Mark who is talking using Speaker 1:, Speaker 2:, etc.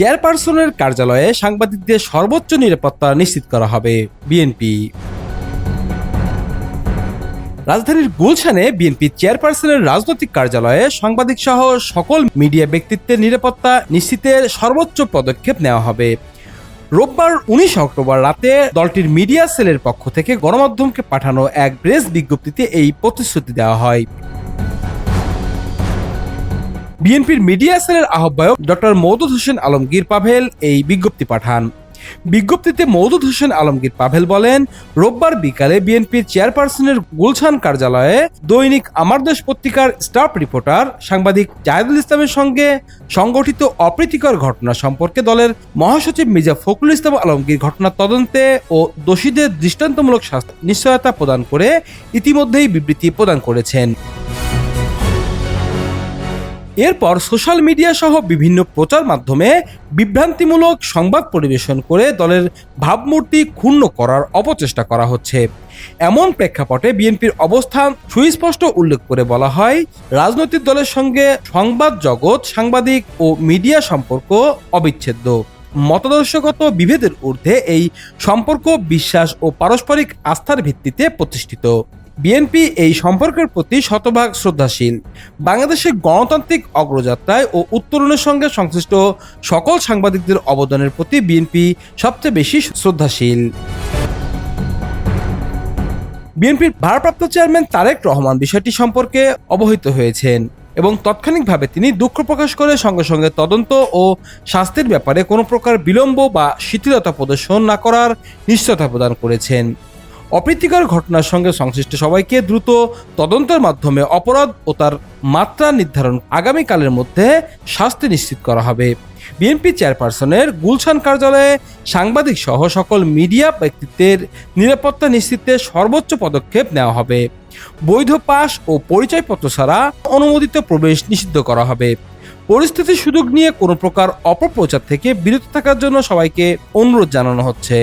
Speaker 1: চেয়ারপারসনের কার্যালয়ে সাংবাদিকদের সর্বোচ্চ নিরাপত্তা নিশ্চিত করা হবে, বিএনপি। রাজধানীর গুলশানে বিএনপি চেয়ারপারসনের রাজনৈতিক কার্যালয়ে সাংবাদিক সহ সকল মিডিয়া ব্যক্তিত্বের নিরাপত্তা নিশ্চিতের সর্বোচ্চ পদক্ষেপ নেওয়া হবে। রোববার উনিশ অক্টোবর রাতে দলটির মিডিয়া সেলের পক্ষ থেকে গণমাধ্যমকে পাঠানো এক প্রেস বিজ্ঞপ্তিতে এই প্রতিশ্রুতি দেওয়া হয়। বিএনপির মিডিয়া সেলের আহ্বায়ক ডক্টর মৌদুদ হোসেন আলমগীর পাভেল এই বিজ্ঞপ্তি পাঠান। বিজ্ঞপ্তিতে মৌদুদ হোসেন আলমগীর পাভেল বলেন, রোববার বিকালে বিএনপির চেয়ারপারসনের গুলশান কার্যালয়ে দৈনিক আমার দেশ পত্রিকার স্টাফ রিপোর্টার সাংবাদিক জাহেদুল ইসলামের সঙ্গে সংগঠিত অপ্রীতিকর ঘটনা সম্পর্কে দলের মহাসচিব মির্জা ফখরুল ইসলাম আলমগীর ঘটনার তদন্তে ও দোষীদের দৃষ্টান্তমূলক নিশ্চয়তা প্রদান করে ইতিমধ্যেই বিবৃতি প্রদান করেছেন। এরপর সোশ্যাল মিডিয়া সহ বিভিন্ন প্রচার মাধ্যমে বিভ্রান্তিমূলক সংবাদ পরিবেশন করে দলের ভাবমূর্তি ক্ষুণ্ণ করার অপচেষ্টা করা হচ্ছে। এমন প্রেক্ষাপটে বিএনপির অবস্থান সুস্পষ্ট উল্লেখ করে বলা হয়, রাজনৈতিক দলের সঙ্গে সংবাদ জগৎ, সাংবাদিক ও মিডিয়া সম্পর্ক অবিচ্ছেদ্য। মতাদর্শগত বিভেদের ঊর্ধ্বে এই সম্পর্ক, বিশ্বাস ও পারস্পরিক আস্থার ভিত্তিতে প্রতিষ্ঠিত। বিএনপি এই সম্পর্কের প্রতি শতভাগ শ্রদ্ধাশীল। বাংলাদেশের গণতান্ত্রিক অগ্রযাত্রায় ও উত্তরণের সঙ্গে সংশ্লিষ্ট সকল সাংবাদিকদের অবদানের প্রতি বিএনপি সবচেয়ে বেশি শ্রদ্ধাশীল। বিএনপির ভারপ্রাপ্ত চেয়ারম্যান তারেক রহমান বিষয়টি সম্পর্কে অবহিত হয়েছেন এবং তাৎক্ষণিকভাবে তিনি দুঃখ প্রকাশ করে সঙ্গে সঙ্গে তদন্ত ও শাস্তির ব্যাপারে কোনো প্রকার বিলম্ব বা শিথিলতা প্রদর্শন না করার নিশ্চয়তা প্রদান করেছেন। অপ্রীতিকর ঘটনার সঙ্গে সংশ্লিষ্ট সবাইকে দ্রুত তদন্তের মাধ্যমে অপরাধ ও তার মাত্রা নির্ধারণ আগামীকালের মধ্যে শাস্তি নিশ্চিত করা হবে। বিএনপি চেয়ারপারসনের গুলশান কার্যালয়ে সাংবাদিক সহ সকল মিডিয়া ব্যক্তিত্বের নিরাপত্তা নিশ্চিতে সর্বোচ্চ পদক্ষেপ নেওয়া হবে। বৈধ পাস ও পরিচয়পত্র ছাড়া অনুমোদিত প্রবেশ নিষিদ্ধ করা হবে। পরিস্থিতির সুযোগ নিয়ে কোনো প্রকার অপপ্রচার থেকে বিরত থাকার জন্য সবাইকে অনুরোধ জানানো হচ্ছে।